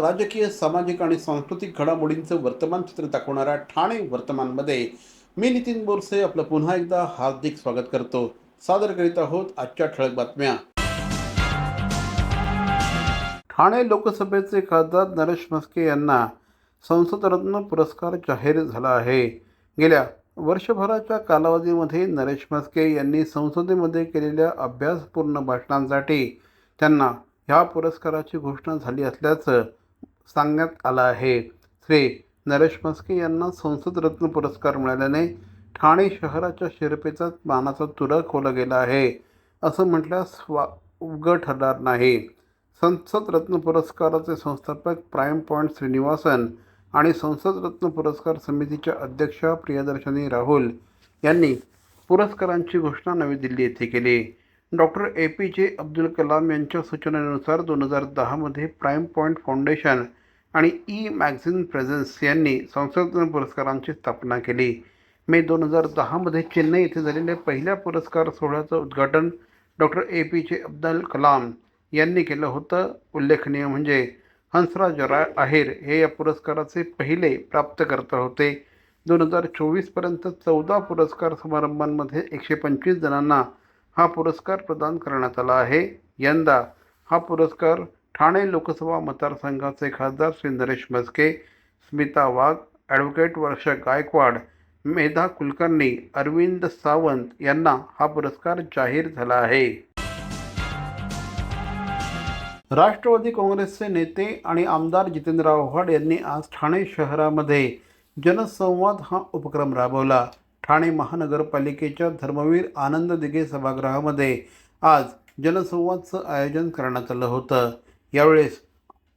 राजकीय सामाजिक आणि सांस्कृतिक घडामोडींचं वर्तमान चित्र दाखवणाऱ्या ठाणे वर्तमानमध्ये मी नितीन बोरसे आपलं पुन्हा एकदा हार्दिक स्वागत करतो. सादर करीत आहोत आजच्या ठळक बातम्या. ठाणे लोकसभेचे खासदार नरेश म्हस्के यांना संसदरत्न पुरस्कार जाहीर झाला आहे. गेल्या वर्षभराच्या कालावधीमध्ये नरेश म्हस्के यांनी संसदेमध्ये केलेल्या अभ्यासपूर्ण भाषणांसाठी त्यांना ह्या पुरस्काराची घोषणा झाली असल्याचं सांगण्यात आलं आहे. श्री नरेश म्हस्के यांना संसदरत्न पुरस्कार मिळाल्याने ठाणे शहराच्या शिरपेचा मानाचा तुरा खोला गेला आहे. असं म्हटल्यास वा उघड ठरणार नाही. संसद रत्न पुरस्काराचे संस्थापक प्राईम पॉईंट श्रीनिवासन आणि संसद रत्न पुरस्कार समितीच्या अध्यक्षा प्रियदर्शनी राहुल यांनी पुरस्कारांची घोषणा नवी दिल्ली येथे केली. डॉक्टर ए पी जे अब्दुल कलाम यांच्या सूचनेनुसार दोन हजार दहामध्ये प्राईम पॉईंट फाउंडेशन आणि ई मॅगझिन प्रेझेन्स यांनी संसद पुरस्कारांची स्थापना केली. मे दोन हजार दहामध्ये चेन्नई येथे झालेल्या पहिल्या पुरस्कार सोहळ्याचं उद्घाटन डॉक्टर ए पी जे अब्दुल कलाम यांनी केलं होतं. उल्लेखनीय म्हणजे हंसराज रा आहेर हे या पुरस्काराचे पहिले प्राप्तकर्ता होते. दोन हजार चोवीसपर्यंत चौदा पुरस्कार समारंभांमध्ये एकशे पंचवीस जणांना हा पुरस्कार प्रदान करण्यात आला आहे. यंदा हा पुरस्कार ठाणे लोकसभा मतदारसंघाचे खासदार श्री नरेश म्हस्के स्मिता वाघ ॲडव्होकेट वर्षा गायकवाड मेधा कुलकर्णी अरविंद सावंत यांना हा पुरस्कार जाहीर झाला आहे. राष्ट्रवादी काँग्रेसचे नेते आणि आमदार जितेंद्र आव्हाड यांनी आज ठाणे शहरामध्ये जनसंवाद हा उपक्रम राबवला. ठाणे महानगरपालिकेच्या धर्मवीर आनंद दिघे सभागृहामध्ये आज जनसंवादचं आयोजन करण्यात आलं होतं. यावेळेस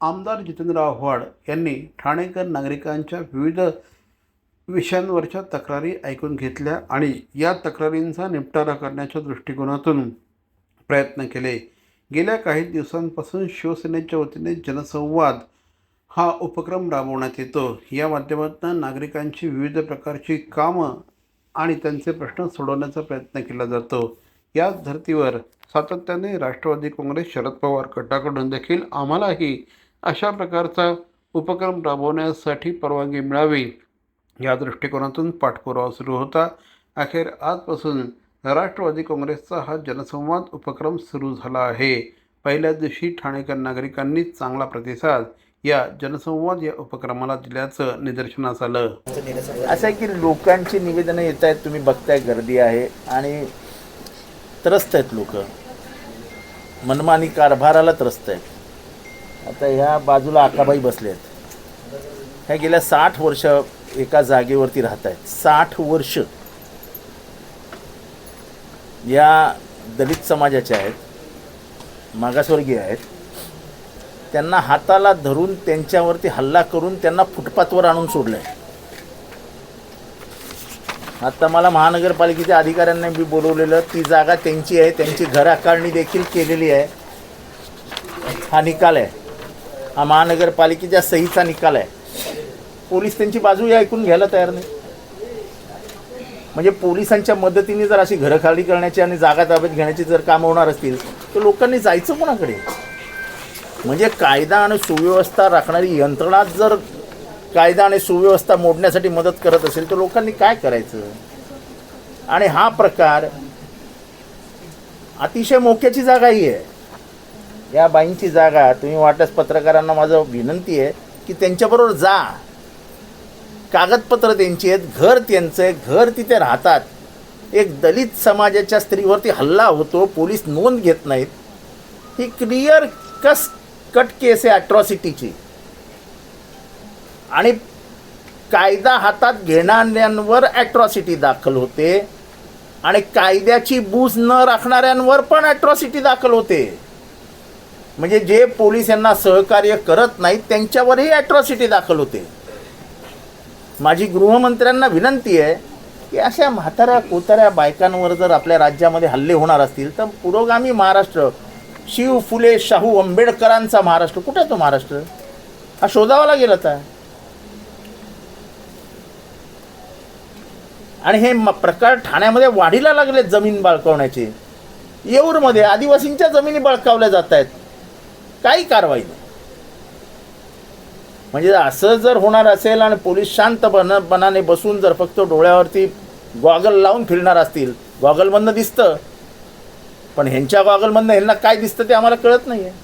आमदार जितेंद्र आव्हाड यांनी ठाणेकर नागरिकांच्या विविध विषयांवरच्या तक्रारी ऐकून घेतल्या आणि या तक्रारींचा निपटारा करण्याच्या दृष्टिकोनातून प्रयत्न केले. गेल्या काही दिवसांपासून शिवसेनेच्या वतीने जनसंवाद हा उपक्रम राबवण्यात येतो. या माध्यमातून नागरिकांची विविध प्रकारची कामं आणि त्यांचे प्रश्न सोडवण्याचा प्रयत्न केला जातो. याच धर्तीवर सातत्याने राष्ट्रवादी काँग्रेस शरद पवार गटाकडून देखील आम्हालाही अशा प्रकारचा उपक्रम राबवण्यासाठी परवानगी मिळावी या दृष्टिकोनातून पाठपुरावा सुरू होता. अखेर आजपासून राष्ट्रवादी काँग्रेसचा हा जनसंवाद उपक्रम सुरू झाला आहे. पहिल्या दिवशी ठाणेकर नागरिकांनी चांगला प्रतिसाद या जनसंवाद या उपक्रमाला दिल्याचं निदर्शनास आलं. असं आहे की लोकांची निवेदनं येत आहेत तुम्ही बघताय गर्दी आहे आणि त्रस्त आहेत लोक. मनमानी कारभाराला त्रस्त आहेत आता ह्या बाजूला आकाबाई बसले आहेत. ह्या गेल्या साठ वर्ष एका जागेवरती राहत आहेत साठ वर्ष या दलित समाजाच्या आहेत मागासवर्गीय आहेत. त्यांना हाताला धरून त्यांच्यावरती हल्ला करून त्यांना फुटपाथवर आणून सोडलं आहे आता मला महानगरपालिकेच्या अधिकाऱ्यांनी मी बोलवलेलं ती जागा त्यांची आहे त्यांची घर आकारणी देखील केलेली आहे. हा निकाल आहे. हा महानगरपालिकेच्या सहीचा निकाल आहे. पोलीस त्यांची बाजू ऐकून घ्यायला तयार नाही. म्हणजे पोलिसांच्या मदतीने जर अशी घरं खाली करण्याची आणि जागा ताब्यात घेण्याची जर कामं होणार असतील तर लोकांनी जायचं कोणाकडे? म्हणजे कायदा आणि सुव्यवस्था राखणारी यंत्रणा जर कायदा आणि सुव्यवस्था मोडण्यासाठी मदत करत असेल तर लोकांनी काय करायचं? आणि हा प्रकार अतिशय मोक्याची जागा ही आहे. या बाईंची जागा तुम्ही वाटस पत्रकारांना माझं विनंती आहे की त्यांच्याबरोबर जा. कागदपत्र त्यांची आहेत घर त्यांचं आहे घर तिथे राहतात. एक दलित समाजाच्या स्त्रीवरती हल्ला होतो पोलीस नोंद घेत नाहीत. ही क्लिअर कस कट केस आहे अट्रॉसिटीची आणि कायदा हातात घेणाऱ्यांवर ॲट्रॉसिटी दाखल होते. आणि कायद्याची बूज न राखणाऱ्यांवर पण ॲट्रॉसिटी दाखल होते. म्हणजे जे पोलीस यांना सहकार्य करत नाहीत त्यांच्यावरही ॲट्रॉसिटी दाखल होते. माझी गृहमंत्र्यांना विनंती आहे की अशा म्हाताऱ्या कोताऱ्या बायकांवर जर आपल्या राज्यामध्ये हल्ले होणार असतील तर पुरोगामी महाराष्ट्र शिव फुले शाहू आंबेडकरांचा महाराष्ट्र कुठे आहे तो महाराष्ट्र? हा शोधावा लागेल आता. आणि हे म- प्रकार ठाण्यामध्ये वाढीला लागले जमीन बळकावण्याचे. येऊरमध्ये आदिवासींच्या जमिनी बळकावल्या जात आहेत काही कारवाई नाही. म्हणजे असं जर होणार असेल आणि पोलीस शांत बन बनाने बसून जर फक्त डोळ्यावरती गॉगल लावून फिरणार असतील गॉगलमधनं दिसतं. पण ह्यांच्या गॉगलमधनं ह्यांना काय दिसतं ते आम्हाला कळत नाही आहे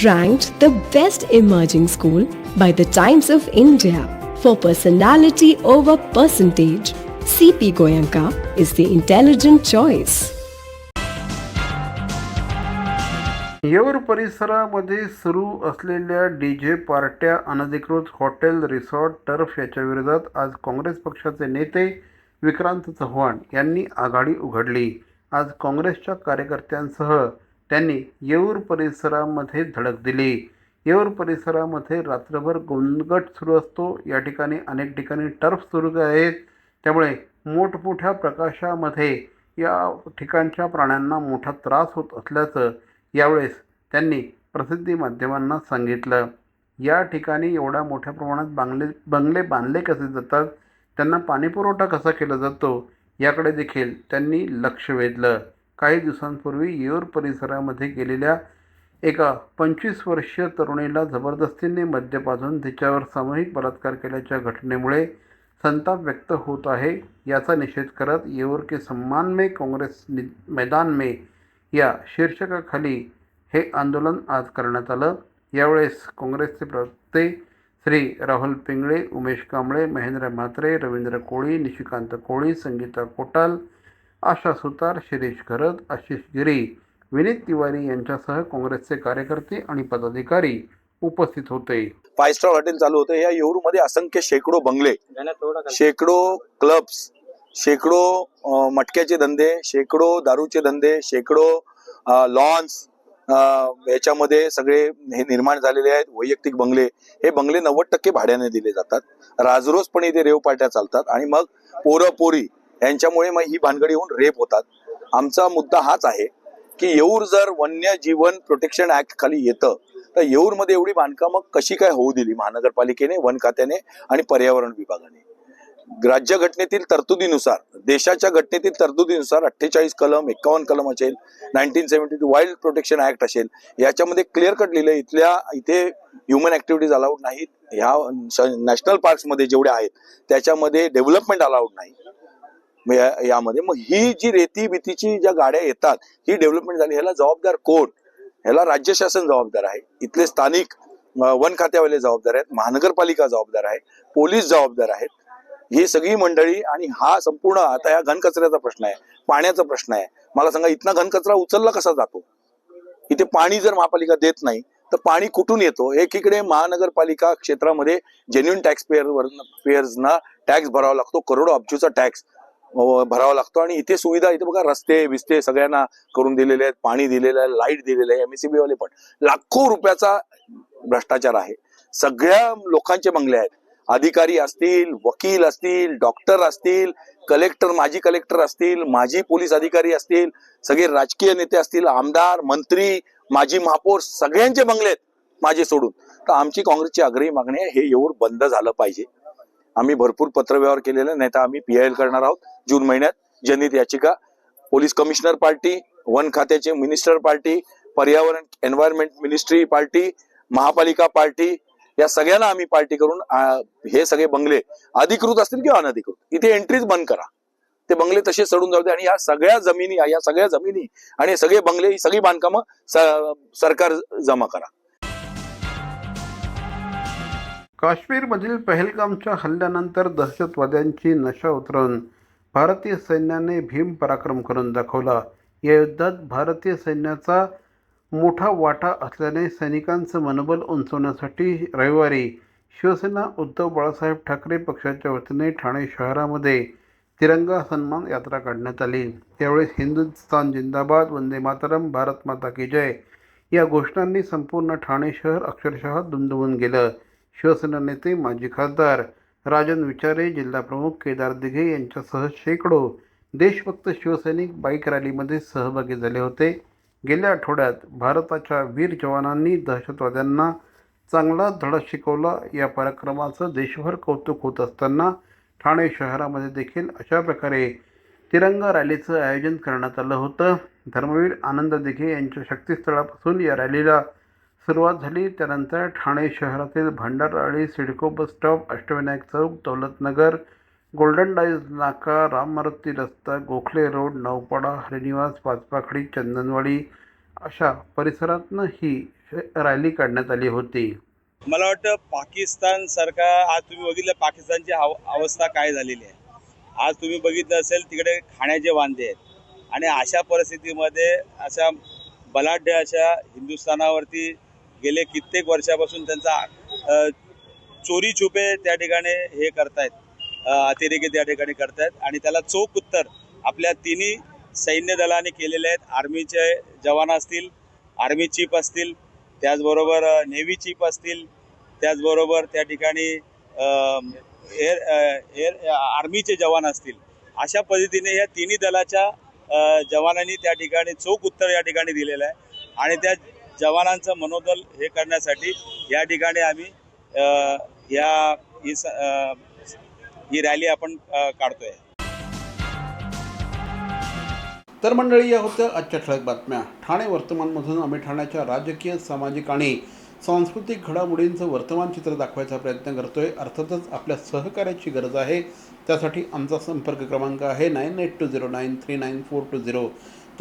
Ranked the best emerging school by the Times of India for personality over percentage. CP Goyanka is the intelligent choice. Yeoor परिसरामध्ये सुरू असलेल्या डी जे पार्ट्या अनधिकृत हॉटेल रिसॉर्ट टर्फ याच्या विरोधात आज काँग्रेस पक्षाचे नेते विक्रांत चव्हाण यांनी आघाडी उघडली आज काँग्रेसच्या कार्यकर्त्यांसह त्यांनी येऊर परिसरामध्ये धडक दिली. येऊर परिसरामध्ये रात्रभर गोंधगट सुरू असतो. या ठिकाणी अनेक ठिकाणी टर्फ सुरू आहेत. त्यामुळे मोठमोठ्या प्रकाशामध्ये या ठिकाणच्या प्राण्यांना मोठा त्रास होत असल्याचं यावेळेस त्यांनी प्रसिद्धी माध्यमांना सांगितलं. या ठिकाणी एवढ्या मोठ्या प्रमाणात बांगले बंगले बांधले कसे जातात? त्यांना पाणीपुरवठा कसा केला जातो? याकडे देखील त्यांनी लक्ष वेधलं. काही दिवसांपूर्वी येऊर परिसरामध्ये गेलेल्या एका पंचवीस वर्षीय तरुणीला जबरदस्तीने मद्यपाजून तिच्यावर सामूहिक बलात्कार केल्याच्या घटनेमुळे संताप व्यक्त होत आहे. याचा निषेध करत येऊर के सम्मान में काँग्रेस नि- मैदान में या शीर्षकाखाली हे आंदोलन आज करण्यात आलं. यावेळेस काँग्रेसचे प्रवक्ते श्री राहुल पिंगळे उमेश कांबळे महेंद्र म्हात्रे रवींद्र कोळी निशिकांत कोळी संगीता कोटाल आशा सुतार शिरीष खरद आशिष गिरी विनीत तिवारी यांच्यासह काँग्रेसचे कार्यकर्ते आणि पदाधिकारी उपस्थित होते. फाय स्टार हॉटेल चालू होते. या येऊरमध्ये असंख्य शेकडो बंगले शेकडो क्लब्स शेकडो मटक्याचे धंदे शेकडो दारूचे धंदे शेकडो लॉन्स याच्यामध्ये सगळे हे निर्माण झालेले आहेत. वैयक्तिक बंगले. हे बंगले नव्वद टक्के भाड्याने दिले जातात. राजरोजपणे इथे रेवपाट्या चालतात. आणि मग पोरं पोरी यांच्यामुळे मग ही भानगडी होऊन रेप होतात. आमचा मुद्दा हाच आहे की येऊर जर वन्यजीवन प्रोटेक्शन ऍक्ट खाली येतं तर येऊरमध्ये एवढी बांधकामं कशी काय होऊ दिली? महानगरपालिकेने वन खात्याने आणि पर्यावरण विभागाने. राज्य घटनेतील तरतुदीनुसार देशाच्या घटनेतील तरतुदीनुसार अठ्ठेचाळीस कलम एकावन्न कलम असेल nineteen seventy two wild protection act असेल याच्यामध्ये क्लिअर कट लिहिलं इथल्या इथे ह्युमन ऍक्टिव्हिटीज अलाउड नाहीत. ह्या नॅशनल पार्क्समध्ये जेवढ्या आहेत त्याच्यामध्ये डेव्हलपमेंट अलाउड नाही. यामध्ये मग ही जी रेती भीतीची ज्या गाड्या येतात ही डेव्हलपमेंट झाली. ह्याला जबाबदार कोण? ह्याला राज्य शासन जबाबदार आहे. इथले स्थानिक वन खात्यावाले जबाबदार आहेत. महानगरपालिका जबाबदार आहे. पोलीस जबाबदार आहेत. ही सगळी मंडळी आणि हा संपूर्ण आता या घनकचऱ्याचा प्रश्न आहे. पाण्याचा प्रश्न आहे. मला सांगा इथला घनकचरा उचलला कसा जातो? इथे पाणी जर महापालिका देत नाही तर पाणी कुठून येतो? एकीकडे महानगरपालिका क्षेत्रामध्ये जेन्युन टॅक्स पेअर पेअर्सना टॅक्स भरावा लागतो. करोडो अब्जूचा टॅक्स भरावा लागतो. आणि इथे सुविधा इथे बघा रस्ते बिस्ते सगळ्यांना करून दिलेले आहेत पाणी दिलेलं आहे लाइट दिलेलं आहे एमएससीबी वाले पण. लाखो रुपयाचा भ्रष्टाचार आहे. सगळ्या लोकांचे बंगले आहेत. अधिकारी असतील वकील असतील डॉक्टर असतील कलेक्टर माजी कलेक्टर असतील माजी पोलीस अधिकारी असतील सगळे राजकीय नेते असतील आमदार मंत्री माजी महापौर सगळ्यांचे बंगले आहेत माझे सोडून. तर आमची काँग्रेसची आग्रही मागणी आहे हे येऊर बंद झालं पाहिजे. आम्ही भरपूर पत्रव्यवहार केलेला नाही तर आम्ही पीआयएल करणार आहोत जून महिन्यात. जनहित याचिका पोलीस कमिशनर पार्टी वन खात्याचे मिनिस्टर पार्टी पर्यावरण एन्व्हायरमेंट मिनिस्ट्री पार्टी महापालिका पार्टी या सगळ्यांना आम्ही पार्टी करून हे सगळे बंगले अधिकृत असतील किंवा अनधिकृत इथे एंट्रीज बंद करा. ते बंगले तसे सडून जाऊ दे आणि या सगळ्या जमिनी या सगळ्या जमिनी आणि सगळे बंगले ही सगळी बांधकामं सरकार जमा करा. काश्मीरमधील पहलगामच्या हल्ल्यानंतर दहशतवाद्यांची नशा उतरवून भारतीय सैन्याने भीम पराक्रम करून दाखवला. या युद्धात भारतीय सैन्याचा मोठा वाटा असल्याने सैनिकांचं मनोबल उंचवण्यासाठी रविवारी शिवसेना उद्धव बाळासाहेब ठाकरे पक्षाच्या वतीने ठाणे शहरामध्ये तिरंगा सन्मान यात्रा काढण्यात आली. त्यावेळेस हिंदुस्थान जिंदाबाद वंदे मातरम भारत माता की जय या घोषणांनी संपूर्ण ठाणे शहर अक्षरशः दुमदुमून गेलं. शिवसेना नेते माजी खासदार राजन विचारे जिल्हाप्रमुख केदार दिघे यांच्यासह शेकडो देशभक्त शिवसैनिक बाईक रॅलीमध्ये सहभागी झाले होते. गेल्या आठवड्यात भारताच्या वीर जवानांनी दहशतवाद्यांना चांगला धडा शिकवला. या पराक्रमाचं देशभर कौतुक होत असताना ठाणे शहरामध्ये देखील अशा प्रकारे तिरंगा रॅलीचं आयोजन करण्यात आलं होतं. धर्मवीर आनंद दिघे यांच्या शक्तीस्थळापासून या रॅलीला सुरुवात झाली त्यानंतर ठाणे शहरातील भंडारवाडी सिडको बस स्टॉप अष्टविनायक चौक दौलतनगर गोल्डन डाईज नाका राम मारुती रस्ता गोखले रोड नवपाडा हरिनिवास पाचपाखडी चंदनवाडी अशा परिसरातनं ही रॅली काढण्यात आली होती. मला वाटतं पाकिस्तान सरकार आज तुम्ही बघितलं पाकिस्तानची अवस्था काय झालेली आहे. आज तुम्ही बघितलं असेल तिकडे खाण्याचे वांदे आहेत. आणि अशा परिस्थितीमध्ये अशा बलाढ्य अशा हिंदुस्थानावरती गेले कित्येक वर्षापासून त्यांचा चोरी छुपे त्या ठिकाणी हे करतायत अतिरेकी त्या ठिकाणी करतायत आणि त्याला चोख उत्तर आपल्या तिन्ही सैन्य दलाने केलेले आहेत. आर्मीचे जवान असतील आर्मी चीफ असतील त्याचबरोबर नेव्ही चीफ असतील त्याचबरोबर त्या ठिकाणी एअर एअर आर्मीचे जवान असतील. अशा पद्धतीने या तिन्ही दलाच्या जवानांनी त्या ठिकाणी चोख उत्तर या ठिकाणी दिलेलं आहे. आणि त्या जवानांचं मनोबल हे करण्यासाठी या ठिकाणी आम्ही या ही ही रॅली आपण काढतोय. तर मंडळी या होत्या आजच्या ठळक बातम्या. ठाणे वर्तमानमधून आम्ही ठाण्याच्या राजकीय सामाजिक आणि सांस्कृतिक घडामोडींचं वर्तमान चित्र दाखवायचा प्रयत्न करतोय. अर्थातच आपल्या सहकार्याची गरज आहे. त्यासाठी आमचा संपर्क क्रमांक आहे nine eight two zero nine three nine four two zero.